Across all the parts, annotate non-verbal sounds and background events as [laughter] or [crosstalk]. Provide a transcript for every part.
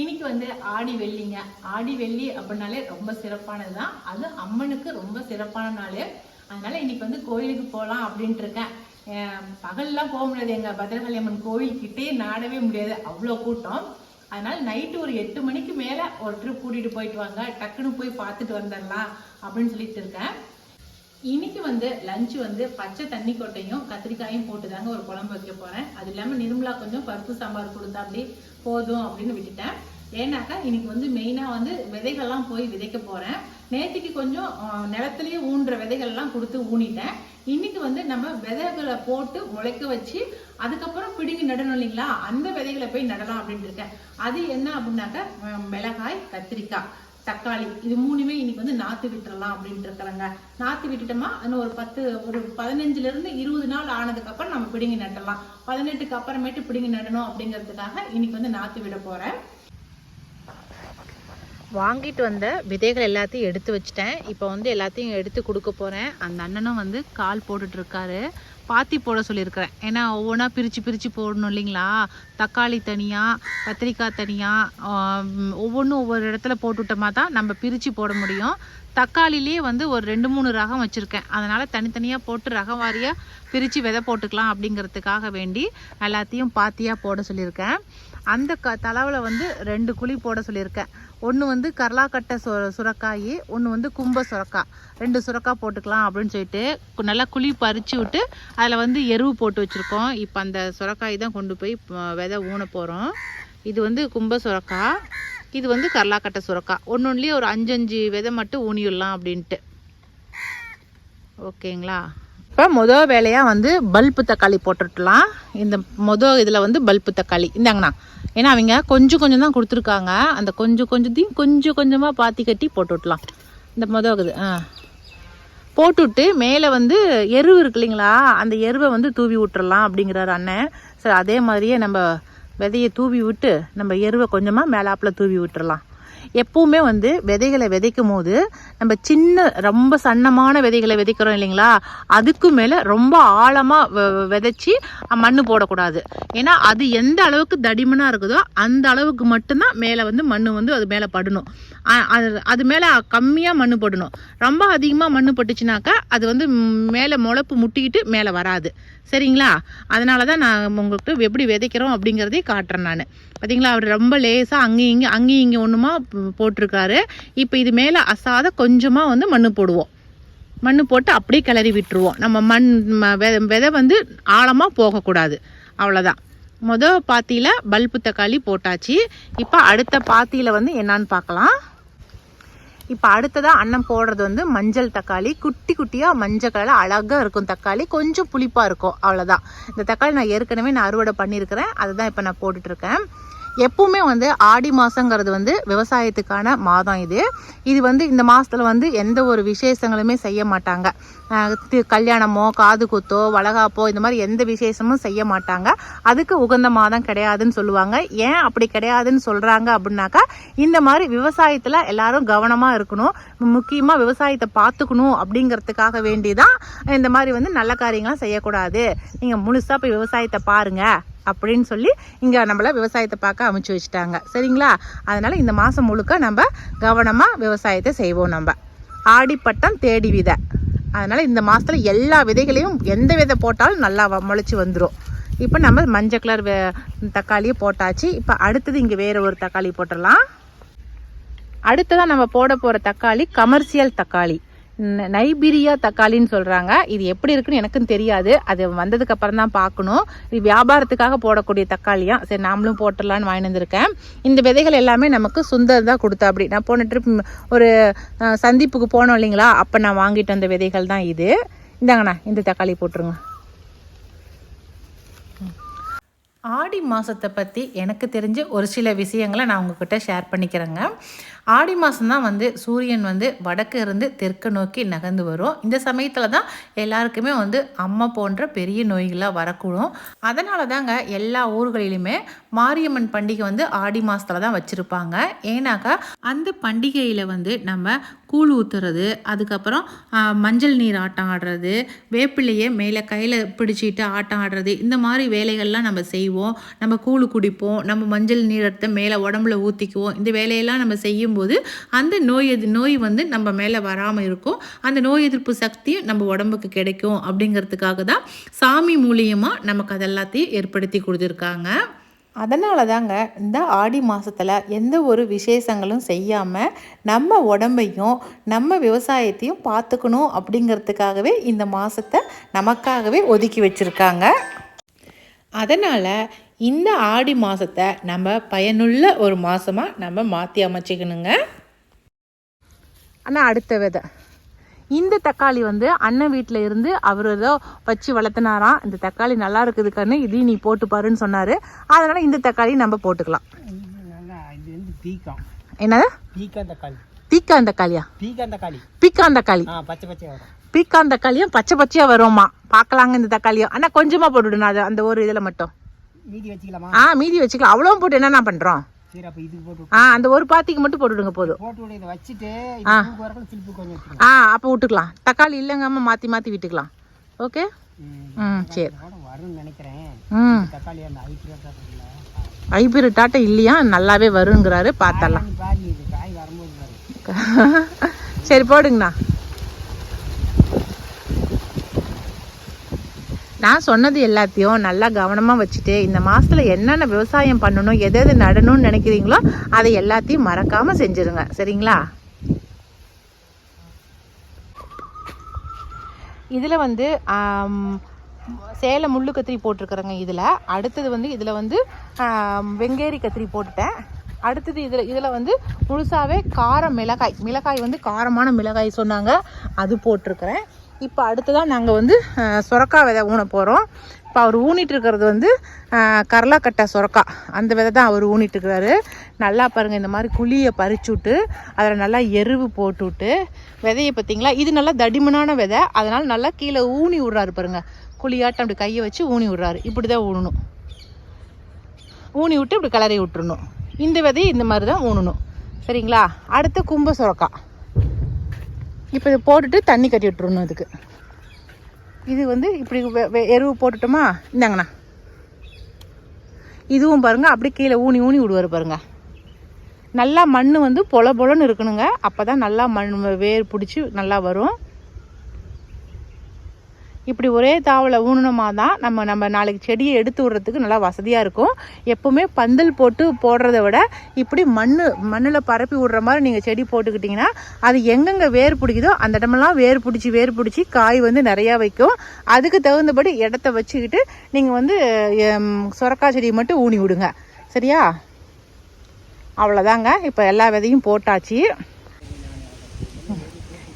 இன்னைக்கு வந்து ஆடி வெள்ளிங்க. ஆடி வெள்ளி அப்படின்னாலே ரொம்ப சிறப்பானது தான். அது அம்மனுக்கு ரொம்ப சிறப்பான நாள். அதனால இன்னைக்கு வந்து கோயிலுக்கு போகலாம் அப்படின்ட்டு இருக்கேன். பகல்லாம் போக முடியாது எங்க பத்திரகாளி அம்மன் கோயில்கிட்டே நாடவே முடியாது. அவ்வளோ கூட்டம். அதனால நைட்டு ஒரு எட்டு மணிக்கு மேல ஒரு ட்ரிப் கூட்டிட்டு போயிட்டு வாங்க. டக்குன்னு போய் பார்த்துட்டு வந்துடலாம் அப்படின்னு சொல்லிட்டு இருக்கேன். இன்னைக்கு வந்து லஞ்ச் வந்து பச்சை தண்ணி கொட்டையும் கத்திரிக்காயும் போட்டு தாங்க ஒரு குழம்பு வைக்க போறேன். அது இல்லாம நிர்மலா கொஞ்சம் பருப்பு சாம்பார் கொடுத்தா அப்படி போதும் அப்படின்னு விட்டுட்டேன். ஏன்னாக்கா இன்னைக்கு வந்து மெயினா வந்து விதைகள்லாம் போய் விதைக்க போறேன். நேற்றுக்கு கொஞ்சம் அஹ், நிலத்திலேயே ஊன்ற விதைகள்லாம் கொடுத்து ஊனிட்டேன். இன்னைக்கு வந்து நம்ம விதைகளை போட்டு முளைக்க வச்சு அதுக்கப்புறம் பிடுங்கி நடணும் இல்லைங்களா? அந்த விதைகளை போய் நடலாம் அப்படின்ட்டு இருக்கேன். அது என்ன அப்படின்னாக்கா மிளகாய் கத்திரிக்காய். தக்காளி. இது மூணுமே இன்னைக்கு வந்து நாத்து விட்டுறலாம் அப்படின்ட்டு இருக்கிறாங்க நாத்து விட்டுட்டோமா இன்னும் ஒரு பத்து ஒரு பதினஞ்சுல இருந்து இருபது நாள் ஆனதுக்கு அப்புறம் நம்ம பிடுங்கி நட்டலாம் பதினெட்டுக்கு அப்புறமேட்டு பிடுங்கி நடணும் அப்படிங்கிறதுக்காக இன்னைக்கு வந்து நாத்து விட போறேன். வாங்கிட்டு வந்த விதைகள் எல்லாத்தையும் எடுத்து வச்சிட்டேன். இப்போ வந்து எல்லாத்தையும் எடுத்து கொடுக்க போகிறேன் அந்த அண்ணனும் வந்து கால் போட்டுட்ருக்காரு. பாத்தி போட சொல்லியிருக்கிறேன். ஏன்னா ஒவ்வொன்றா பிரித்து பிரித்து போடணும் இல்லைங்களா? தக்காளி தனியாக கத்திரிக்காய் தனியாக ஒவ்வொன்றும் ஒவ்வொரு இடத்துல போட்டுவிட்டோமா தான் நம்ம பிரித்து போட முடியும். தக்காளிலேயே வந்து ஒரு ரெண்டு மூணு ரகம் வச்சுருக்கேன். அதனால் தனித்தனியாக போட்டு ரகம் வாரியாக பிரித்து விதை போட்டுக்கலாம் அப்படிங்கிறதுக்காக வேண்டி எல்லாத்தையும் பாத்தியாக போட சொல்லியிருக்கேன். அந்த க தளவில் வந்து ரெண்டு குழி போட சொல்லியிருக்கேன். ஒன்று வந்து கரலாக்கட்டை சு சுரக்காய் ஒன்று வந்து கும்ப சுரக்காய் ரெண்டு சுரக்காய் போட்டுக்கலாம் அப்படின்னு சொல்லிட்டு நல்லா குழி பறித்து விட்டு அதில் வந்து எருவு போட்டு வச்சுருக்கோம். இப்போ அந்த சுரக்காய் தான் கொண்டு போய் விதை ஊன போகிறோம் இது வந்து கும்ப சுரக்காய் இது வந்து கரலாக்கட்டை சுரக்காய் ஒன்று ஒன்றுலேயே ஒரு அஞ்சு அஞ்சு விதை மட்டும் ஊனிவிடலாம் அப்படின்ட்டு. ஓகேங்களா? இப்போ மொதல் வேலையாக வந்து பல்ப்பு தக்காளி போட்டுடலாம் இந்த மொதல் இதில் வந்து பல்ப்பு தக்காளி. இந்தாங்கண்ணா. ஏன்னா அவங்க கொஞ்சம் கொஞ்சம் தான் கொடுத்துருக்காங்க. அந்த கொஞ்சம் கொஞ்சத்தையும் கொஞ்சம் கொஞ்சமாக பாத்தி கட்டி போட்டு இந்த மொதல் இது ஆ. போட்டுவிட்டு மேலே வந்து எருவு இருக்கு இல்லைங்களா? அந்த எருவை வந்து தூவி விட்டுறலாம் அப்படிங்கிறார் அண்ணன். சரி அதே மாதிரியே நம்ம விதையை தூவி விட்டு நம்ம எருவை கொஞ்சமாக மேலாப்பில் தூவி விட்டுறலாம். எப்பவுமே வந்து விதைகளை விதைக்கும் போது நம்ம சின்ன ரொம்ப சன்னமான விதைகளை விதைக்கிறோம் இல்லைங்களா? அதுக்கு மேலே ரொம்ப ஆழமாக விதைச்சி மண் போடக்கூடாது. ஏன்னா அது எந்த அளவுக்கு தடிமனாக இருக்குதோ அந்த அளவுக்கு மட்டும்தான் மேலே வந்து மண் வந்து அது மேலே படணும். அது அது மேலே கம்மியாக மண் படணும். ரொம்ப அதிகமாக மண் பட்டுச்சுனாக்கா அது வந்து மேலே முளைப்பு முட்டிக்கிட்டு மேலே வராது. சரிங்களா? அதனால தான் நான் உங்களுக்கு எப்படி விதைக்கிறோம் அப்படிங்கிறதே காட்டுறேன் நான். பார்த்தீங்களா அவர் ரொம்ப லேசாக அங்கேயும் இங்கே அங்கேயும் இங்கே ஒன்றுமா போட்டிருக்காரு. இப்போ இது மேலே அசாத கொஞ்சமாக வந்து மண் போடுவோம். மண் போட்டு அப்படியே கிளறி விட்டுருவோம். நம்ம மண் ம- விதை வந்து ஆழமாக போகக்கூடாது. அவ்வளோதான் மொதல் பாத்தியில் பல்பு தக்காளி போட்டாச்சு. இப்போ அடுத்த பாத்தியில் வந்து என்னான்னு பார்க்கலாம் இப்போ அடுத்ததாக அன்னம் போடுறது வந்து மஞ்சள் தக்காளி. குட்டி குட்டியாக மஞ்சள் கலரில் அழகாக இருக்கும் தக்காளி. கொஞ்சம் புளிப்பாக இருக்கும். அவ்வளோதான் இந்த தக்காளி நான் ஏற்கனவே நான் அறுவடை பண்ணியிருக்கிறேன். அதை தான் இப்போ நான் போட்டுட்ருக்கேன் எப்பவுமே வந்து ஆடி மாதங்கிறது வந்து விவசாயத்துக்கான மாதம் இது. இது வந்து இந்த மாதத்தில் வந்து எந்த ஒரு விசேஷங்களுமே செய்ய மாட்டாங்க. கல்யாணமோ காது குத்தோ வளகாப்போ இந்த மாதிரி எந்த விசேஷமும் செய்ய மாட்டாங்க. அதுக்கு உகந்த மாதம் கிடையாதுன்னு சொல்லுவாங்க. ஏன் அப்படி கிடையாதுன்னு சொல்கிறாங்க அப்படின்னாக்கா இந்த மாதிரி விவசாயத்தில் எல்லாரும் கவனமாக இருக்கணும். முக்கியமாக விவசாயத்தை பார்த்துக்கணும் அப்படிங்கிறதுக்காக வேண்டி தான் இந்த மாதிரி வந்து நல்ல காரியங்களாம் செய்யக்கூடாது. நீங்கள் முழுசாக போய் விவசாயத்தை பாருங்கள் அப்படின்னு சொல்லி இங்கே நம்மள விவசாயத்தை பார்க்க அமைச்சு வச்சுட்டாங்க. சரிங்களா? அதனால் இந்த மாதம் முழுக்க நம்ம கவனமாக விவசாயத்தை செய்வோம் நம்ம. ஆடிப்பட்டம் தேடி விதை. அதனால் இந்த மாதத்தில் எல்லா விதைகளையும் எந்த விதை போட்டாலும் நல்லா முளைச்சி வந்துடும் இப்போ நம்ம மஞ்சள் கலர் வே தக்காளியை போட்டாச்சு. இப்போ அடுத்தது இங்கே வேறு ஒரு தக்காளி போட்டுடலாம். அடுத்ததாக நம்ம போட போகிற தக்காளி கமர்ஷியல் தக்காளி. நைபீரியா தக்காளின்னு சொல்கிறாங்க இது எப்படி இருக்குன்னு எனக்கும் தெரியாது. அது வந்ததுக்கு அப்புறம் தான் பார்க்கணும். இது வியாபாரத்துக்காக போடக்கூடிய தக்காளியாக சரி நாமளும் போட்டுடலான்னு வாங்கி வந்திருக்கேன். இந்த விதைகள் எல்லாமே நமக்கு சுந்தர் தான் கொடுத்தா அப்படி நான் போன ட்ரிப் ஒரு சந்திப்புக்கு போனோம் இல்லைங்களா? அப்போ நான் வாங்கிட்டு வந்த விதைகள் தான் இது. இந்தாங்கண்ணா இந்த தக்காளி போட்டுருங்க. ஆடி மாதத்தை பற்றி எனக்கு தெரிஞ்ச ஒரு சில விஷயங்களை நான் உங்ககிட்ட ஷேர் பண்ணிக்கிறேங்க. ஆடி மாதம் தான் வந்து சூரியன் வந்து வடக்கு இருந்து தெற்கு நோக்கி நகர்ந்து வரும். இந்த சமயத்தில் தான் எல்லாருக்குமே வந்து அம்மா போன்ற பெரிய நோய்களாக வரக்கூடும். அதனால தாங்க எல்லா ஊர்களிலுமே மாரியம்மன் பண்டிகை வந்து ஆடி மாதத்தில் தான் வச்சுருப்பாங்க. ஏன்னாக்கா அந்த பண்டிகையில் வந்து நம்ம கூழ் ஊற்றுறது அதுக்கப்புறம் மஞ்சள் நீர் ஆட்டம் ஆடுறது வேப்பிலையை மேலே கையில் பிடிச்சிட்டு ஆட்டம் ஆடுறது இந்த மாதிரி வேலைகள்லாம் நம்ம செய்வோம். நம்ம கூழ் குடிப்போம் நம்ம மஞ்சள் நீர் மேலே உடம்புல ஊற்றிக்குவோம் இந்த வேலையெல்லாம் நம்ம செய்யும்போது அந்த நோய் எது நோய் வந்து நம்ம மேலே வராமல் இருக்கும். அந்த நோய் எதிர்ப்பு சக்தியும் நம்ம உடம்புக்கு கிடைக்கும் அப்படிங்கிறதுக்காக தான் சாமி மூலியமாக நமக்கு அதெல்லாத்தையும் ஏற்படுத்தி கொடுத்துருக்காங்க. அதனால தாங்க இந்த ஆடி மாதத்தில் எந்த ஒரு விசேஷங்களும் செய்யாமல் நம்ம உடம்பையும் நம்ம விவசாயத்தையும் பார்த்துக்கணும் அப்படிங்கிறதுக்காகவே இந்த மாதத்தை நமக்காகவே ஒதுக்கி வச்சுருக்காங்க. அதனால் இந்த ஆடி மாதத்தை நம்ம பயனுள்ள ஒரு மாதமாக நம்ம மாற்றி அமைச்சிக்கணுங்க. ஆனால் அடுத்த விதை. இந்த தக்காளி வந்து அண்ணன் வீட்டில் இருந்து அவர் ஏதோ வச்சு வளர்த்துனாராம். இந்த தக்காளி நல்லா இருக்குது கண்ணு இதையும் நீ போட்டு பாருன்னு சொன்னார். அதனால் இந்த தக்காளி நம்ம போட்டுக்கலாம். என்னது? பீக்கான் தக்காளி பீக்கான் தக்காளி. பீக்கான் தக்காளி ஆ பச்சை பச்சை வரும் பீக்கான் தக்காளியும் பச்சை பச்சையாக வருமா பார்க்கலாங்க இந்த தக்காளியும் ஆனால் கொஞ்சமாக போட்டுவிடுணும் அது அந்த ஒரு இதில் மட்டும். மீதி வச்சுக்கலாமா? ஆ மீதி வச்சுக்கலாம். அவ்வளோ போட்டு என்னென்ன பண்ணுறோம் சரி அப்போ இதுக்கு போட்டு ஆ அந்த ஒரு பாத்திக்கு மட்டும் போட்டுவிடுங்க போதும். போட்டு விட இதை வச்சுட்டு திருப்பி கொஞ்சம் வச்சுக்கலாம் ஆ அப்போ விட்டுக்கலாம். தக்காளி இல்லைங்காம மாற்றி மாற்றி விட்டுக்கலாம். ஓகே? ம். சரி. வரும்னு நினைக்கிறேன். ம். தக்காளி அந்த ஐபிரிட்டாட்டம் இல்லையா? நல்லாவே வருங்கிறாரு பார்த்தலாம் [laughs] சரி போடுங்கண்ணா. நான் சொன்னது எல்லாத்தையும் நல்லா கவனமாக வச்சுட்டு இந்த மாதத்தில் என்னென்ன விவசாயம் பண்ணணும் எது எது நடணும்னு நினைக்கிறீங்களோ அதை எல்லாத்தையும் மறக்காமல் செஞ்சுருங்க. சரிங்களா? இதில் வந்து சேலை முள்ளு கத்திரி போட்டிருக்கிறேங்க இதில். அடுத்தது வந்து இதில் வந்து வெங்கேரி கத்திரி போட்டுட்டேன். அடுத்தது இதில் இதில் வந்து முழுசாகவே கார மிளகாய் மிளகாய் வந்து காரமான மிளகாய் சொன்னாங்க. அது போட்டிருக்கிறேன். இப்போ அடுத்ததான் நாங்கள் வந்து சுரக்கா விதை ஊன போகிறோம் இப்போ அவர் ஊனிட்டு இருக்கிறது வந்து ஆ, கரலாக்கட்டை சொரக்கா. அந்த விதை தான் அவர் ஊனிட்டு இருக்கிறாரு. நல்லா பாருங்கள் இந்த மாதிரி குழியை பறிச்சு விட்டு அதில் நல்லா எருவு போட்டு விட்டு விதையை பார்த்தீங்களா இது நல்லா தடிமனான விதை. அதனால் நல்லா கீழே ஊனி விட்றாரு பாருங்கள் குழியாட்டம் அப்படி கையை வச்சு ஊனி விட்றாரு. இப்படி தான் ஊனணும். ஊனி விட்டு இப்படி கிளறி விட்டுறணும். இந்த விதையை இந்த மாதிரி தான் ஊனணும். சரிங்களா? அடுத்து கும்ப சுரக்கா. இப்போ இது போட்டுட்டு தண்ணி கட்டி விட்டுருணும் இதுக்கு. இது வந்து இப்படி வெ- வெ- எருவு போட்டுட்டோமா? இந்தாங்கண்ணா. இதுவும் பாருங்க அப்படியே கீழே ஊனி ஊனி விடுவார் பாருங்க. நல்லா மண் வந்து பொல பொலன்னு இருக்கணுங்க. அப்போ தான் நல்லா மண் வேர் பிடிச்சி நல்லா வரும். இப்படி ஒரே தாவலை ஊனணுமா தான் நம்ம நம்ம நாளைக்கு செடியை எடுத்து விடுறதுக்கு நல்லா வசதியாக இருக்கும். எப்போவுமே பந்தல் போட்டு போடுறத விட இப்படி மண் மண்ணில் பரப்பி விடுற மாதிரி நீங்கள் செடி போட்டுக்கிட்டிங்கன்னா அது எங்கெங்கே வேர் பிடிக்குதோ அந்த இடமெல்லாம் வேர் பிடிச்சி வேர் பிடிச்சி காய் வந்து நிறையா வைக்கும். அதுக்கு தகுந்தபடி இடத்த வச்சுக்கிட்டு நீங்கள் வந்து சுரக்கா செடியை மட்டும் ஊனி விடுங்க. சரியா? அவ்வளோதாங்க இப்போ எல்லா விதையும் போட்டாச்சு.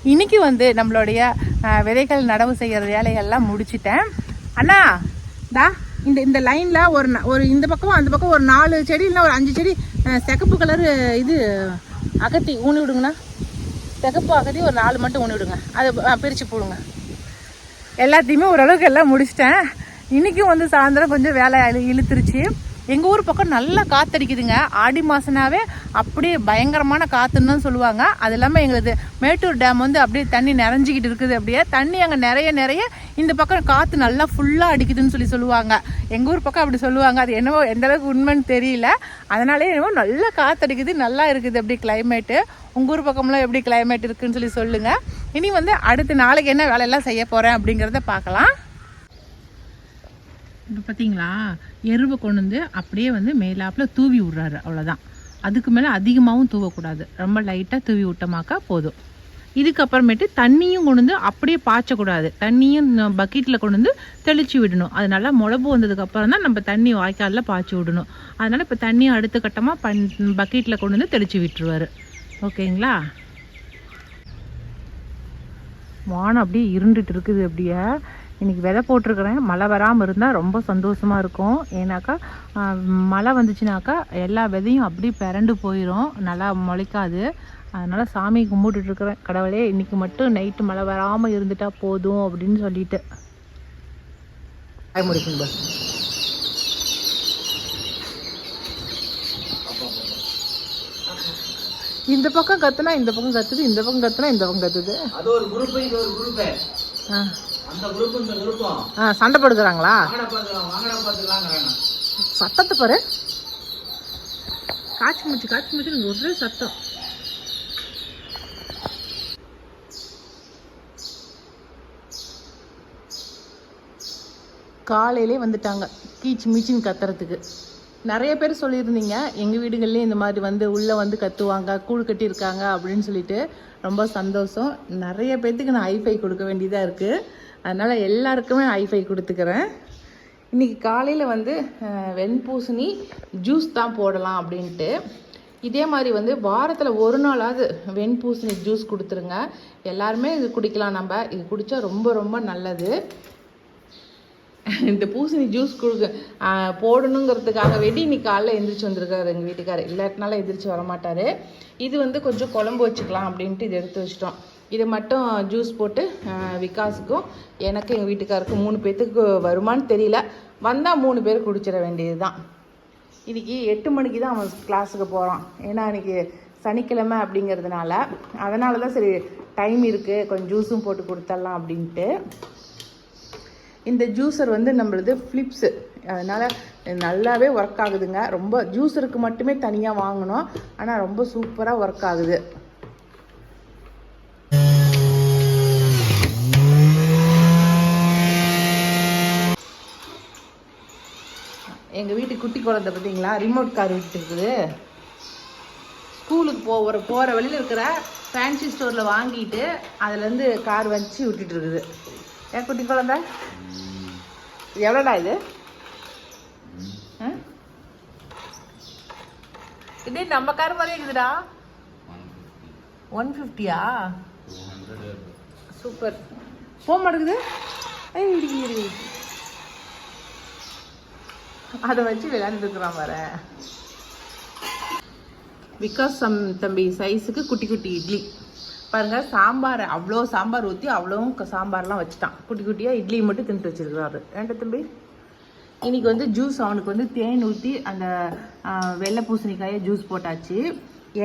இன்னைக்கு வந்து நம்மளுடைய விதைகள் நடவு செய்கிற வேலைகள்லாம் முடிச்சிட்டேன். அண்ணா தா இந்த இந்த லைனில் ஒரு ந- ஒரு இந்த பக்கம் அந்த பக்கம் ஒரு நாலு செடி இல்லைன்னா ஒரு அஞ்சு செடி சிகப்பு கலரு இது அகத்தி ஊனி விடுங்கண்ணா. சிகப்பு அகத்தி ஒரு நாலு மட்டும் ஊனி விடுங்க. அதை பிரித்து போடுங்க. எல்லாத்தையுமே ஓரளவுக்கு எல்லாம் முடிச்சிட்டேன். இன்றைக்கும் வந்து சாயந்தரம் கொஞ்சம் வேலை இழு- இழுத்துருச்சு. எங்கள் ஊர் பக்கம் நல்லா காற்றடிக்குதுங்க ஆடி மாதனாவே அப்படியே பயங்கரமான காற்றுன்னு தான் சொல்லுவாங்க. அது இல்லாமல் எங்களுக்கு மேட்டூர் டேம் வந்து அப்படியே தண்ணி நிறைஞ்சிக்கிட்டு இருக்குது அப்படியே. தண்ணி அங்கே நிறைய நிறைய. இந்த பக்கம் காற்று நல்லா ஃபுல்லாக அடிக்குதுன்னு சொல்லி சொல்லுவாங்க. எங்கள் ஊர் பக்கம் அப்படி சொல்லுவாங்க. அது என்னவோ எந்த அளவுக்கு உண்மைன்னு தெரியல. அதனாலே என்னவோ நல்லா காற்றடிக்குது நல்லா இருக்குது அப்படி கிளைமேட்டு உங்கள் ஊர் பக்கம்லாம் எப்படி கிளைமேட் இருக்குன்னு சொல்லி சொல்லுங்கள் இனி வந்து அடுத்த நாளைக்கு என்ன வேலையெல்லாம் செய்ய போகிறேன் அப்படிங்கிறத பார்க்கலாம். இப்போ பார்த்தீங்களா? எருவை கொண்டு வந்து அப்படியே வந்து மேலாப்பில் தூவி விட்றாரு. அவ்வளோதான் அதுக்கு மேலே அதிகமாகவும் தூவக்கூடாது. ரொம்ப லைட்டாக தூவி விட்டமாக்கா போதும். இதுக்கப்புறமேட்டு தண்ணியும் கொண்டு வந்து அப்படியே பாய்ச்சக்கூடாது. தண்ணியும் பக்கெட்டில் கொண்டு வந்து தெளித்து விடணும். அது நல்லா முளப்பு வந்ததுக்கப்புறம் தான் நம்ம தண்ணி வாய்க்காலில் பாய்ச்சி விடணும். அதனால் இப்போ தண்ணியும் அடுத்த கட்டமாக பன் பக்கெட்டில் கொண்டு வந்து தெளித்து விட்டுருவாரு. ஓகேங்களா? வானம் அப்படியே இருண்டுட்டு இருக்குது அப்படியே. இன்றைக்கி விதை போட்டிருக்கிறேன். மழை வராமல் இருந்தால் ரொம்ப சந்தோஷமாக இருக்கும். ஏன்னாக்கா மழை வந்துச்சுனாக்கா எல்லா விதையும் அப்படியே பிறண்டு போயிடும் நல்லா முளைக்காது. அதனால் சாமி கும்பிட்டுட்ருக்குறேன் கடவுளே இன்றைக்கி மட்டும் நைட்டு மழை வராமல் இருந்துட்டா போதும் அப்படின்னு சொல்லிட்டு. பஸ் இந்த பக்கம் கத்துனா இந்த பக்கம் கத்துது இந்த பக்கம் கத்துனா இந்த பக்கம் கத்துது. அது ஒரு குரூப் இது ஒரு குரூப் ஆ. ஆ சண்டை போடுக்கிறாங்களா சத்தத்தை பாரு. காய்ச்சி மூச்சு காய்ச்சி மூச்சு ஒரே சத்தம். காலையிலே வந்துட்டாங்க. கீச் மீச்சின்னு கத்துறதுக்கு. நிறைய பேர் சொல்லியிருந்தீங்க எங்கள் வீடுகள்லேயும் இந்த மாதிரி வந்து உள்ளே வந்து கத்துவாங்க கூழ் கட்டியிருக்காங்க அப்படின்னு சொல்லிட்டு ரொம்ப சந்தோஷம். நிறைய பேர்த்துக்கு நான் ஐஃபை கொடுக்க வேண்டியதாக இருக்குது அதனால் எல்லாருக்குமே ஐஃபை கொடுத்துக்கிறேன். இன்றைக்கி காலையில் வந்து வெண்பூசணி ஜூஸ் தான் போடலாம் அப்படின்ட்டு. இதே மாதிரி வந்து வாரத்தில் ஒரு நாளாவது வெண்பூசணி ஜூஸ் கொடுத்துருங்க. எல்லாருமே இது குடிக்கலாம் நம்ம. இது குடித்தா ரொம்ப ரொம்ப நல்லது. இந்த பூசணி ஜூஸ் கொடுக்க போடணுங்கிறதுக்காக வேண்டி இன்னைக்கு காலைல எந்திரிச்சு வந்திருக்காரு எங்கள் வீட்டுக்காரர். இல்லாட்டினால எந்திரிச்சு வரமாட்டார். இது வந்து கொஞ்சம் குழம்பு வச்சுக்கலாம் அப்படின்ட்டு இது எடுத்து வச்சிட்டோம். இதை மட்டும் ஜூஸ் போட்டு விகாஸுக்கும் எனக்கு எங்கள் வீட்டுக்காருக்கும் மூணு பேர்த்துக்கு வருமான்னு தெரியல. வந்தால் மூணு பேர் குடிச்சிட வேண்டியது தான் இன்றைக்கி எட்டு மணிக்கு தான் அவன் கிளாஸுக்கு போகிறான் ஏன்னா இன்றைக்கி சனிக்கிழமை அப்படிங்கிறதுனால அதனால தான் சரி டைம் இருக்குது கொஞ்சம் ஜூஸும் போட்டு கொடுத்துடலாம் அப்படின்ட்டு. இந்த ஜூஸர் வந்து நம்மளது ஃப்ளிப்ஸு அதனால் நல்லாவே ஒர்க் ஆகுதுங்க. ரொம்ப ஜூஸருக்கு மட்டுமே தனியாக வாங்கினோம் ஆனால் ரொம்ப சூப்பராக ஒர்க் ஆகுது. குட்டி குழந்தை பார்த்தீங்களா? ரிமோட் கார் விட்டு இருக்குது. ஸ்கூலுக்கு போகிற போகிற வழியில் இருக்கிற ஃபேன்சி ஸ்டோரில் வாங்கிட்டு அதுலேருந்து கார் வச்சு விட்டுட்டு இருக்குது. ஏன் குட்டி குழந்தை? எவ்வளோடா இது? இதே நம்ம கார் மாதிரி இருக்குதுடா. ஒன் ஃபிஃப்டியா சூப்பர் போக மாட்டேங்குது. இடிக்கு இடிக்கு அதை வச்சு விளையாண்டுருக்குறான் வர பிகாஸ் சம் தம்பி சைஸுக்கு குட்டி குட்டி இட்லி. பாருங்கள் சாம்பார் அவ்வளோ சாம்பார் ஊற்றி அவ்வளோவும் சாம்பார்லாம் வச்சுட்டான். குட்டி குட்டியாக இட்லி மட்டும் தின்ட்டு வச்சிருக்கிறாரு ஏன்டா தம்பி? இன்றைக்கி வந்து ஜூஸ் அவனுக்கு வந்து தேன் ஊற்றி அந்த வெள்ளை பூசணிக்காயை ஜூஸ் போட்டாச்சு.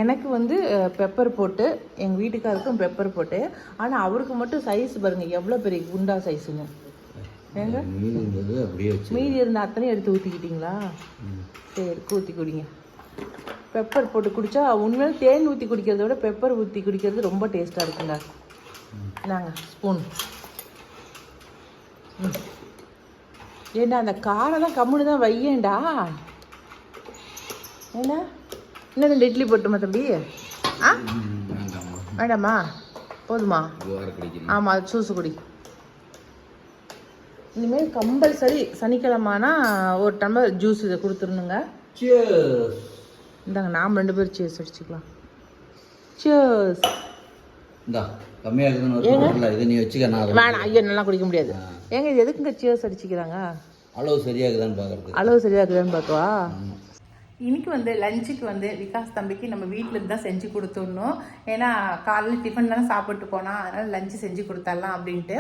எனக்கு வந்து பெப்பர் போட்டு எங்கள் வீட்டுக்காருக்கும் பெப்பர் போட்டு ஆனால் அவருக்கு மட்டும் சைஸ் பாருங்கள் எவ்வளோ பெரிய குண்டா சைஸுங்க ஏங்க? மீனுங்கிறது அப்படியே வச்சு மீதி இருந்த அத்தனையும் எடுத்து ஊற்றிக்கிட்டீங்களா சரி ஊற்றி குடிங்க. பெப்பர் போட்டு குடிச்சா உண்மையில தேன் ஊற்றி குடிக்கிறத விட பெப்பர் ஊற்றி குடிக்கிறது ரொம்ப டேஸ்ட்டாக இருக்குங்க. இந்தாங்க ஸ்பூன் ஏண்டா அந்த காரை தான் கம்முன்னு தான் வையேண்டா? என்ன? இன்னும் ரெண்டு இட்லி போட்டுமா தம்பி? ஆ? வேண்டாமா? போதுமா? ஆமாம் அது சூசு குடி. இனிமேல் கம்பல்சரி சனிக்கிழமைனா ஒரு டம்ளர் ஜூஸ் இதை கொடுத்துருணுங்க இந்தாங்க நாம் ரெண்டு பேரும் சேஸ் அடிச்சுக்கலாம். சேஸ் இந்தா கம்மியாக இருக்குதுன்னு இது நீ வச்சுக்க நான் வேணாம் ஐயோ நல்லா குடிக்க முடியாது. ஏங்க இது எதுக்குங்க சேஸ் அடிச்சுக்கிறாங்க? அளவு சரியாகுதான்னு பார்க்கறதுக்கு. அளவு சரியா இருக்குதான்னு பார்க்கவா இன்னைக்கு வந்து லஞ்சுக்கு வந்து விகாஸ் தம்பிக்கு நம்ம வீட்டில் தான் செஞ்சு கொடுத்துடணும். ஏன்னா காலையில் டிஃபன் தானே சாப்பிட்டு போனால் அதனால் லஞ்சு செஞ்சு கொடுத்துடலாம் அப்படின்ட்டு.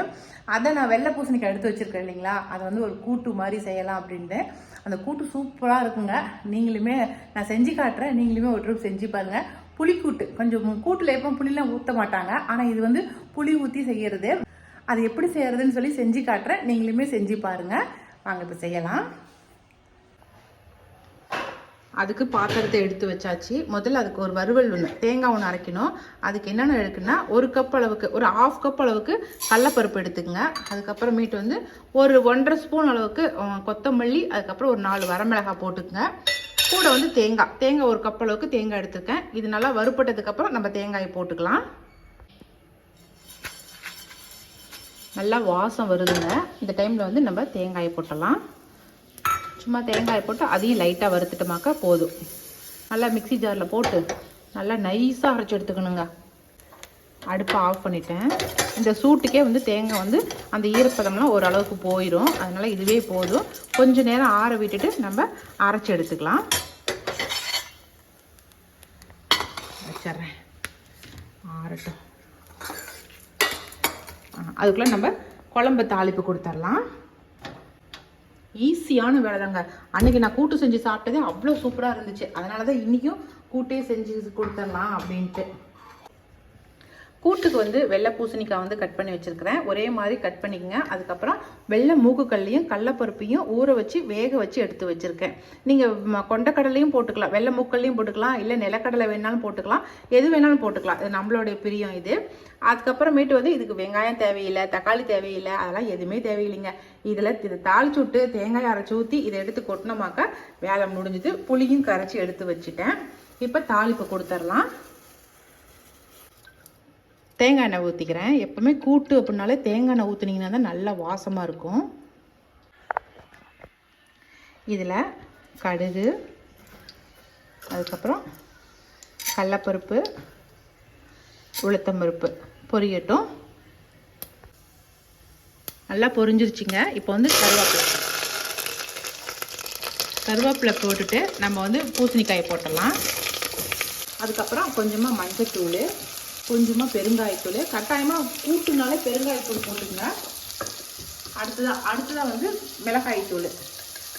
அதை நான் வெள்ளை பூசணிக்கு எடுத்து வச்சிருக்கேன் இல்லைங்களா? அதை வந்து ஒரு கூட்டு மாதிரி செய்யலாம் அப்படின்ட்டு. அந்த கூட்டு சூப்பராக இருக்குங்க. நீங்களுமே நான் செஞ்சு காட்டுறேன். நீங்களுமே ஒரு ட்ரிப் செஞ்சு பாருங்கள் புளிக்கூட்டு. கொஞ்சம் கூட்டில் எப்போ புளிலாம் ஊற்ற மாட்டாங்க. ஆனால் இது வந்து புளி ஊற்றி செய்கிறது அது எப்படி செய்கிறதுன்னு சொல்லி செஞ்சு காட்டுறேன். நீங்களுமே செஞ்சு பாருங்கள் வாங்க இப்போ செய்யலாம். அதுக்கு பாத்திரத்தை எடுத்து வச்சாச்சு. முதல்ல அதுக்கு ஒரு வறுவல் ஒன்று தேங்காய் ஒன்று அரைக்கணும். அதுக்கு என்னென்ன எடுக்குன்னா ஒரு கப் அளவுக்கு ஒரு ஆஃப் கப் அளவுக்கு கடலப்பருப்பு எடுத்துக்கங்க. அதுக்கப்புறமேட்டு வந்து ஒரு ஒன்றரை ஸ்பூன் அளவுக்கு கொத்தமல்லி அதுக்கப்புறம் ஒரு நாலு வரமிளகாய் போட்டுக்கங்க. கூட வந்து தேங்காய் தேங்காய் ஒரு கப் அளவுக்கு தேங்காய் எடுத்துருக்கேன். இது நல்லா வறுப்பட்டதுக்கப்புறம் நம்ம தேங்காயை போட்டுக்கலாம். நல்லா வாசம் வருதுங்க. இந்த டைமில் வந்து நம்ம தேங்காயை போட்டலாம். சும்மா தேங்காய் போட்டு அதையும் லைட்டாக வறுத்துட்டோமாக்கா போதும். நல்லா மிக்ஸி ஜாரில் போட்டு நல்லா நைஸாக அரைச்சி எடுத்துக்கணுங்க. அடுப்பை ஆஃப் பண்ணிட்டேன். இந்த சூட்டுக்கே வந்து தேங்காய் வந்து அந்த ஈரப்பதம்லாம் ஓரளவுக்கு போயிடும் அதனால் இதுவே போதும். கொஞ்சம் நேரம் ஆற விட்டுட்டு நம்ம அரைச்சி எடுத்துக்கலாம். வச்சிட்றேன். ஆறட்டும். ஆ, அதுக்குள்ளே நம்ம குழம்பு தாளிப்பு கொடுத்துட்லாம். ஈஸியான வேலை தாங்க அன்னைக்கு நான் கூட்டு செஞ்சு சாப்பிட்டதே அவ்வளோ சூப்பராக இருந்துச்சு. அதனால தான் இன்றைக்கும் கூட்டே செஞ்சு கொடுத்துடலாம் அப்படின்ட்டு. கூட்டுக்கு வந்து வெள்ளை பூசணிக்காய் வந்து கட் பண்ணி வச்சுருக்கிறேன். ஒரே மாதிரி கட் பண்ணிக்கங்க. அதுக்கப்புறம் வெள்ளை மூக்குக்கல்லையும் கடலப்பருப்பையும் ஊற வச்சு வேக வச்சு எடுத்து வச்சுருக்கேன். நீங்கள் கொண்டக்கடலையும் போட்டுக்கலாம். வெள்ளை மூக்கல்லையும் போட்டுக்கலாம். இல்லை நிலக்கடலை வேணாலும் போட்டுக்கலாம். எது வேணாலும் போட்டுக்கலாம். இது நம்மளுடைய பிரியம் இது. அதுக்கப்புறமேட்டு வந்து இதுக்கு வெங்காயம் தேவையில்லை தக்காளி தேவையில்லை அதெல்லாம் எதுவுமே தேவையில்லைங்க. இதில் இதை தாளிச்சு விட்டு தேங்காய் அரைச்சி ஊற்றி இதை எடுத்து கொட்டினோமாக்கா வேலை முடிஞ்சுது. புளியும் கரைச்சி எடுத்து வச்சுட்டேன். இப்போ தாளிப்பு கொடுத்துர்லாம் தேங்காய் எண்ணெய் ஊற்றிக்கிறேன் எப்போவுமே கூட்டு அப்படின்னாலே தேங்காய் எண்ணெய் ஊற்றுனீங்கன்னா தான் நல்லா வாசமாக இருக்கும். இதில் கடுகு அதுக்கப்புறம் கடலப்பருப்பு உளுத்தம்பருப்பு பொரியட்டும். நல்லா பொரிஞ்சிருச்சுங்க. இப்போ வந்து கருவேப்பிலை. கருவேப்பிலை போட்டுட்டு நம்ம வந்து பூசணிக்காயை போட்டுடலாம். அதுக்கப்புறம் கொஞ்சமாக மஞ்சத்தூள் கொஞ்சமாக பெருங்காயத்தூள் கட்டாயமாக கூட்டுனாலே பெருங்காயத்தூள் போட்டுங்க அடுத்ததாக அடுத்ததாக வந்து மிளகாய்த்தூள்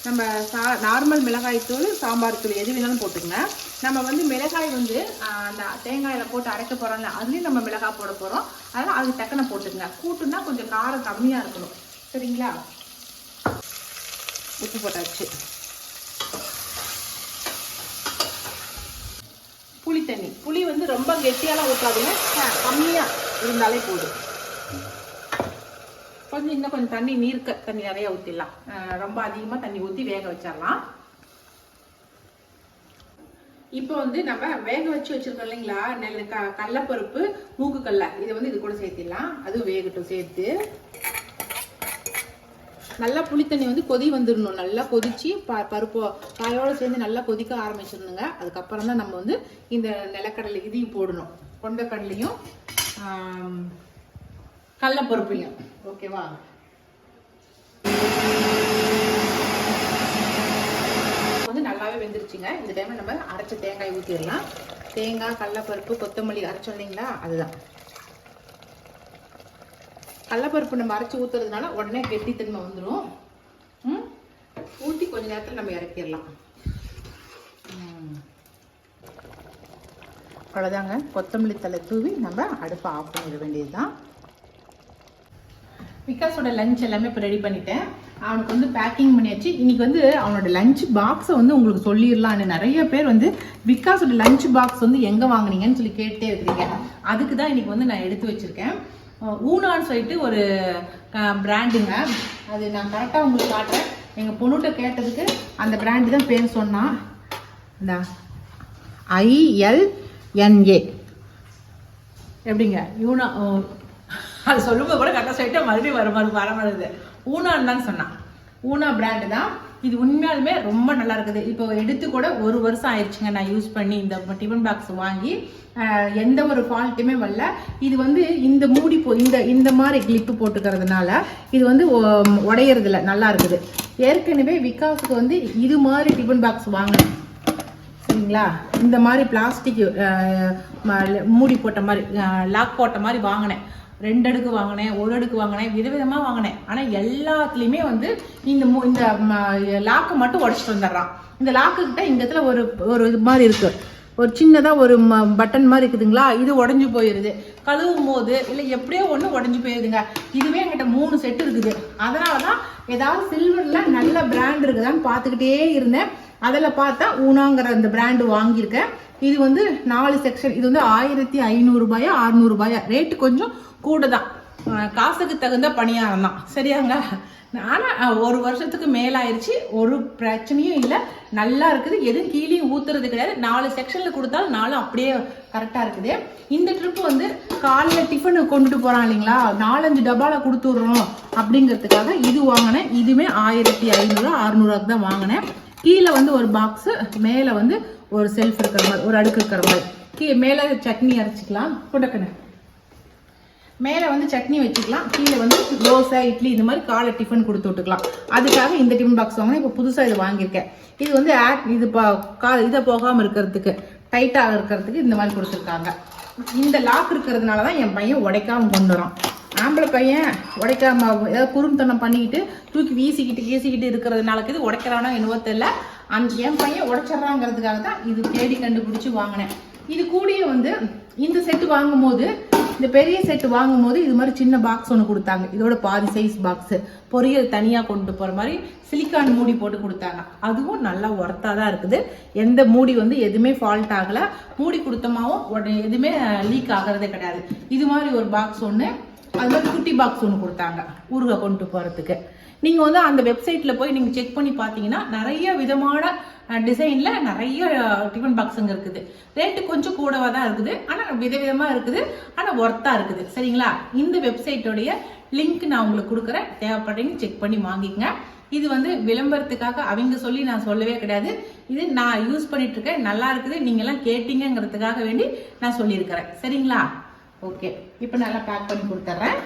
நம்ம சா நார்மல் மிளகாய்த்தூள் சாம்பார் தூள் எது வேணாலும் போட்டுக்கங்க. நம்ம வந்து மிளகாய் வந்து அந்த தேங்காயில் போட்டு அரைக்க போகிறோம்ல அதுலேயும் நம்ம மிளகாய் போட போகிறோம் அதனால் அதுக்கு டக்குன போட்டுக்கங்க. கூட்டுனா கொஞ்சம் காரம் கம்மியாக இருக்கணும். சரிங்களா? உப்பு போட்டாச்சு. புளி தண்ணி. புளி வந்து ரொம்ப கெட்டியாலாம் ஊற்றாதுங்க கம்மியாக இருந்தாலே போதும். கொஞ்சம் இன்னும் கொஞ்சம் தண்ணி நீர்க்க தண்ணி நிறைய ஊற்றிடலாம் ரொம்ப அதிகமாக தண்ணி ஊற்றி வேக வச்சிடலாம். இப்போ வந்து நம்ம வேக வச்சு வச்சிருக்கோம் இல்லைங்களா? நெல் க கடலப்பருப்பு மூக்குக்கல்ல. இதை வந்து இது கூட சேர்த்திடலாம். அதுவும் வேகட்டும் சேர்த்து. நல்லா புளித்தண்ணி வந்து கொதி வந்துடணும் நல்லா கொதிச்சு ப பருப்பு காயோட சேர்ந்து நல்லா கொதிக்க ஆரம்பிச்சிடணுங்க. அதுக்கப்புறம் தான் நம்ம வந்து இந்த நிலக்கடலை இதையும் போடணும். கொண்டக்கடலையும் கடலப்பருப்பையும். ஓகேவா? வந்து நல்லாவே வெந்துருச்சுங்க. இந்த டைமில் நம்ம அரைச்ச தேங்காய் ஊற்றிடலாம் தேங்காய் கடலப்பருப்பு கொத்தமல்லி அரைச்சோம் இல்லைங்களா? அதுதான். கடலப்பருப்பு நம்ம அரைச்சி ஊற்றுறதுனால உடனே கெட்டித்தன்மை வந்துடும் ம்? ஊற்றி கொஞ்ச நேரத்தில் நம்ம இறக்கிடலாம். ம். அவ்வளோதாங்க கொத்தமல்லி தலை தூவி நம்ம அடுப்பை ஆஃப் பண்ணிட வேண்டியது தான் விகாஸோட லஞ்ச் எல்லாமே இப்போ ரெடி பண்ணிட்டேன். அவனுக்கு வந்து பேக்கிங் பண்ணியாச்சு. இன்னைக்கு வந்து அவனோட லஞ்ச் பாக்ஸை வந்து உங்களுக்கு சொல்லிடலான்னு நிறைய பேர் வந்து விகாஸோட லஞ்ச் பாக்ஸ் வந்து எங்கே வாங்குனீங்கன்னு சொல்லி கேட்டே இருக்கிறீங்க. அதுக்கு தான் இன்னைக்கு வந்து நான் எடுத்து வச்சிருக்கேன். ஊனான்னு சொல்லிட்டு ஒரு பிராண்டுங்க அது நான் கரெக்டாக உங்களுக்கு காட்டுறேன். எங்கள் பொண்ணுகிட்ட கேட்டதுக்கு அந்த பிராண்டு தான் பேர் சொன்னான் இந்த. ஐஎல்என்ஏ எப்படிங்க? யூனா ஓ, அது சொல்லும்போது கூட கரெக்டாக சொல்லிட்டு மறுபடியும் வர வர வர வருது ஊனான்னு தான் சொன்னான் ஊனா பிராண்டு தான். இது உண்மையாலுமே ரொம்ப நல்லா இருக்குது. இப்போ எடுத்து கூட ஒரு வருஷம் ஆயிடுச்சுங்க நான் யூஸ் பண்ணி இந்த டிஃபன் பாக்ஸ் வாங்கி. எந்த ஒரு ஃபால்ட்டுமே வரல. இது வந்து இந்த மூடி போ இந்த இந்த மாதிரி கிளிப்பு போட்டுக்கிறதுனால இது வந்து உடையறதில்ல. நல்லா இருக்குது. ஏற்கனவே விகாஸுக்கு வந்து இது மாதிரி டிஃபன் பாக்ஸ் வாங்கினேன் சரிங்களா? இந்த மாதிரி பிளாஸ்டிக் மூடி போட்ட மாதிரி லாக் போட்ட மாதிரி வாங்கினேன். ரெண்டு அடுக்கு வாங்கினேன் ஒரு அடுக்கு வாங்கினேன் விதவிதமாக வாங்கினேன். ஆனால் எல்லாத்துலேயுமே வந்து இந்த மு இந்த லாக்கு மட்டும் உடச்சிட்டு வந்துடுறான். இந்த லாக்கு கிட்ட இந்த இடத்துல ஒரு ஒரு இது மாதிரி இருக்குது ஒரு சின்னதாக ஒரு ம பட்டன் மாதிரி இருக்குதுங்களா? இது உடஞ்சி போயிடுது கழுவும் போது இல்லை எப்படியோ ஒன்று உடஞ்சி போயிருதுங்க. இதுவே என்கிட்ட மூணு செட்டு இருக்குது. அதனால தான் ஏதாவது சில்வரில் நல்ல பிராண்ட் இருக்குதான்னு பார்த்துக்கிட்டே இருந்தேன். அதில் பார்த்தா ஊனாங்கிற அந்த பிராண்டு வாங்கியிருக்கேன். இது வந்து நாலு செக்ஷன் இது வந்து ஆயிரத்தி ஐநூறுரூபாயா அறநூறுபாயா ரேட்டு கொஞ்சம் கூட தான் காசுக்கு தகுந்த பணியாரம் தான். சரியாங்க? ஆனால் ஒரு வருஷத்துக்கு மேலாயிருச்சு. ஒரு பிரச்சனையும் இல்லை. நல்லா இருக்குது. எதுவும் கீழேயும் ஊத்துறது கிடையாது. நாலு செக்ஷனில் கொடுத்தாலும் நாலு அப்படியே கரெக்டாக இருக்குது. இந்த ட்ரிப்பு வந்து காலையில் டிஃபனு கொண்டுட்டு போகிறான் இல்லைங்களா? நாலஞ்சு டப்பாவில் கொடுத்து விட்றோம் அப்படிங்கிறதுக்காக இது வாங்கினேன். இதுவுமே ஆயிரத்தி ஐநூறு அறுநூறுவாக்கு தான் வாங்கினேன். கீழே வந்து ஒரு பாக்ஸு மேலே வந்து ஒரு செல்ஃப் இருக்கிற மாதிரி ஒரு அடுக்கு இருக்கிற மாதிரி. கீ மேலே சட்னி அரைச்சிக்கலாம். கொண்டக்கண்ணு மேலே வந்து சட்னி வச்சுக்கலாம் கீழே வந்து தோசை இட்லி இந்த மாதிரி காலை டிஃபன் கொடுத்து விட்டுக்கலாம். அதுக்காக இந்த டிஃபன் பாக்ஸ் வாங்கினா இப்போ புதுசாக இது வாங்கியிருக்கேன். இது வந்து ஆட் இது பா கா இதை போகாமல் இருக்கிறதுக்கு டைட்டாக இருக்கிறதுக்கு இந்த மாதிரி கொடுத்துருக்காங்க. இந்த லாக் இருக்கிறதுனால தான் என் பையன் உடைக்காமல் கொண்டு வரான். ஆம்பளை பையன் உடைக்காம ஏதாவது குறும்புத்தனம் பண்ணிக்கிட்டு தூக்கி வீசிக்கிட்டு வீசிக்கிட்டு இருக்கிறதுனால இது உடைக்கிறானோ என்னவோ தெரியல. அந்த என் பையன் உடைச்சிட்றாங்கிறதுக்காக தான் இது தேடி கண்டுபிடிச்சி வாங்கினேன். இது கூடயே வந்து இந்த செட்டு வாங்கும்போது இந்த பெரிய செட்டு வாங்கும்போது இது மாதிரி சின்ன பாக்ஸ் ஒன்று கொடுத்தாங்க. இதோட பாதி சைஸ் பாக்ஸ் பொரியல் தனியாக கொண்டு போகிற மாதிரி சிலிக்கான் மூடி போட்டு கொடுத்தாங்க. அதுவும் நல்லா ஒர்த்தாக தான் இருக்குது. எந்த மூடி வந்து எதுவுமே ஃபால்ட் ஆகலை. மூடி கொடுத்தமாவும் உடனே எதுவுமே லீக் ஆகிறதே கிடையாது. இது மாதிரி ஒரு பாக்ஸ் ஒன்று அது மாதிரி குட்டி பாக்ஸ் ஒன்று கொடுத்தாங்க. ஊறுகாய் கொண்டு போகிறதுக்கு நீங்கள் வந்து அந்த வெப்சைட்டில் போய் நீங்கள் செக் பண்ணி பார்த்தீங்கன்னா நிறைய விதமான டிசைனில் நிறைய டிஃபன் பாக்ஸுங்க இருக்குது. ரேட்டு கொஞ்சம் கூடவாக தான் இருக்குது. ஆனால் விதவிதமாக இருக்குது. ஆனால் ஒர்த்தாக இருக்குது. சரிங்களா? இந்த வெப்சைட்டோடைய லிங்க் நான் உங்களுக்கு கொடுக்குறேன். தேவைப்பட்டீங்க செக் பண்ணி வாங்கிக்கங்க. இது வந்து விளம்பரத்துக்காக அவங்க சொல்லி நான் சொல்லவே கிடையாது. இது நான் யூஸ் பண்ணிட்டு இருக்கேன். நல்லா இருக்குது. நீங்கள்லாம் கேட்டீங்கிறதுக்காக வேண்டி நான் சொல்லியிருக்கிறேன். சரிங்களா? ஓகே இப்போ நல்லா பேக் பண்ணி கொடுத்துட்றேன்.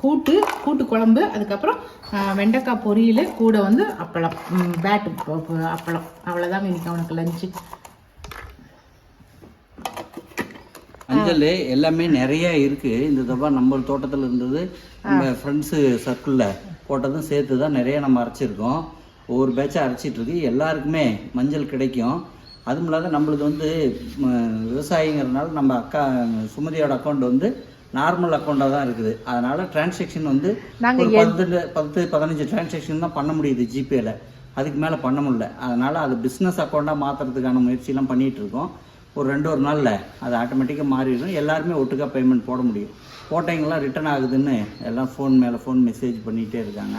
கூட்டு கூட்டு குழம்பு அதுக்கப்புறம் வெண்டைக்காய் பொரியல் கூட வந்து அப்பளம். பேட்டு அப்பளம். அவ்வளோதாங்க இன்னைக்கு அவனுக்கு லஞ்சு மஞ்சள் எல்லாமே நிறைய இருக்கு. இந்த தப்பா நம்ம தோட்டத்தில் இருந்தது நம்ம ஃப்ரெண்ட்ஸு சர்க்கிளில் போட்டதும் சேர்த்து தான் நிறைய நம்ம அரைச்சிருக்கோம். ஒவ்வொரு பேட்சாக அரைச்சிட்டு இருக்கு எல்லாருக்குமே மஞ்சள் கிடைக்கும். அதுவும் இல்லாத நம்மளது வந்து விவசாயிங்கிறதுனால நம்ம அக்கா சுமதியோட அக்கௌண்ட் வந்து நார்மல் அக்கௌண்ட்டாக தான் இருக்குது. அதனால டிரான்சாக்ஷன் வந்து நாங்க ஒரு பத்து பத்து பதினஞ்சு டிரான்சாக்ஷன் தான் பண்ண முடியுது ஜிபேல அதுக்கு மேலே பண்ண முடியல. அதனால அது பிஸ்னஸ் அக்கௌண்ட்டாக மாற்றுறதுக்கான முயற்சியெல்லாம் பண்ணிட்டு இருக்கோம். ஒரு ரெண்டு ஒரு நாளில் அது ஆட்டோமேட்டிக்காக மாறிடும். எல்லாருமே ஒட்டுக்கா பேமெண்ட் போட முடியும். போட்டவங்களாம் ரிட்டர்ன் ஆகுதுன்னு எல்லாம் ஃபோன் மேலே ஃபோன் மெசேஜ் பண்ணிகிட்டே இருக்காங்க.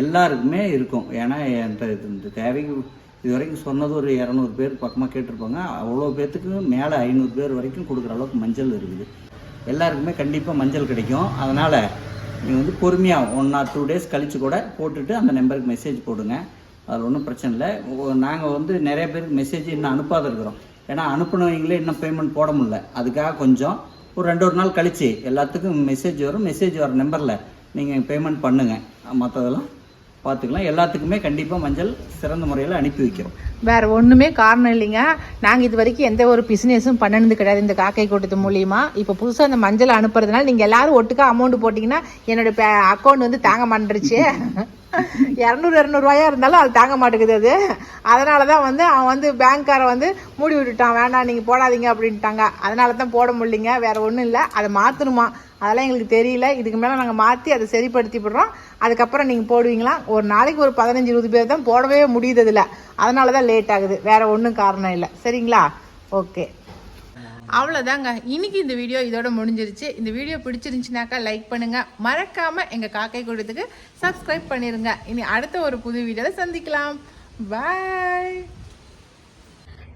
எல்லாருக்குமே இருக்கும். ஏன்னா என்கிட்ட இது இந்த தேவைக்கு இது வரைக்கும் சொன்னது ஒரு இரநூறு பேர் பக்கமாக கேட்டிருப்பாங்க. அவ்வளோ பேர்த்துக்கு மேலே ஐநூறு பேர் வரைக்கும் கொடுக்குற அளவுக்கு மஞ்சள் இருக்குது. எல்லாருக்குமே கண்டிப்பாக மஞ்சள் கிடைக்கும். அதனால் நீங்கள் வந்து பொறுமையாக ஒன் ஆர் டூ டேஸ் கழித்து கூட போட்டுட்டு அந்த நம்பருக்கு மெசேஜ் போடுங்க. அதில் ஒன்றும் பிரச்சனை இல்லை. நாங்கள் வந்து நிறைய பேருக்கு மெசேஜ் இன்னும் அனுப்பாத இருக்கிறோம். ஏன்னா அனுப்பினவங்களே இன்னும் பேமெண்ட் போட முடியல. அதுக்காக கொஞ்சம் ஒரு ரெண்டு ஒரு நாள் கழித்து எல்லாத்துக்கும் மெசேஜ் வரும். மெசேஜ் வர நம்பரில் நீங்கள் பேமெண்ட் பண்ணுங்கள் மற்றதெல்லாம் பார்த்துக்கலாம். எல்லாத்துக்குமே கண்டிப்பாக மஞ்சள் சிறந்த முறையில் அனுப்பி வைக்கிறோம். வேற ஒன்றுமே காரணம் இல்லைங்க. நாங்கள் இது வரைக்கும் எந்த ஒரு பிஸ்னஸும் பண்ணனது கிடையாது இந்த காக்கை கூட்டத்து மூலியமா. இப்போ புதுசாக அந்த மஞ்சள் அனுப்புறதுனால நீங்கள் எல்லாரும் ஒட்டுக்கா அமௌண்ட் போட்டிங்கன்னா என்னோட அக்கௌண்ட் வந்து தாங்க மாட்டேருச்சு இரநூறு இரநூறுவாயா இருந்தாலும் அது தாங்க மாட்டேங்குது அது. அதனால தான் வந்து அவன் வந்து பேங்க்காரன் வந்து மூடி விட்டுட்டான். வேண்டாம் நீங்கள் போடாதீங்க அப்படின்ட்டாங்க. அதனால தான் போட முடியலைங்க. வேறு ஒன்றும் இல்லை. அதை மாற்றணுமா அதெல்லாம் எங்களுக்கு தெரியல. இதுக்கு மேலே நாங்கள் மாற்றி அதை சரிப்படுத்தி விடுறோம் அதுக்கப்புறம் நீங்கள் போடுவீங்களா? ஒரு நாளைக்கு ஒரு பதினஞ்சு இருபது பேர் தான் போடவே முடியுது இதில் அதனால தான் லேட் ஆகுது. வேறு ஒன்றும் காரணம் இல்லை. சரிங்களா? ஓகே. அவ்வளோதாங்க இன்றைக்கி இந்த வீடியோ இதோட முடிஞ்சிருச்சு. இந்த வீடியோ பிடிச்சிருந்துச்சுனாக்கா லைக் பண்ணுங்கள் மறக்காமல் எங்கள் காக்கை கூட்டத்துக்கு சப்ஸ்கிரைப் பண்ணிடுங்க இனி அடுத்த ஒரு புது வீடியோவில் சந்திக்கலாம். பாய்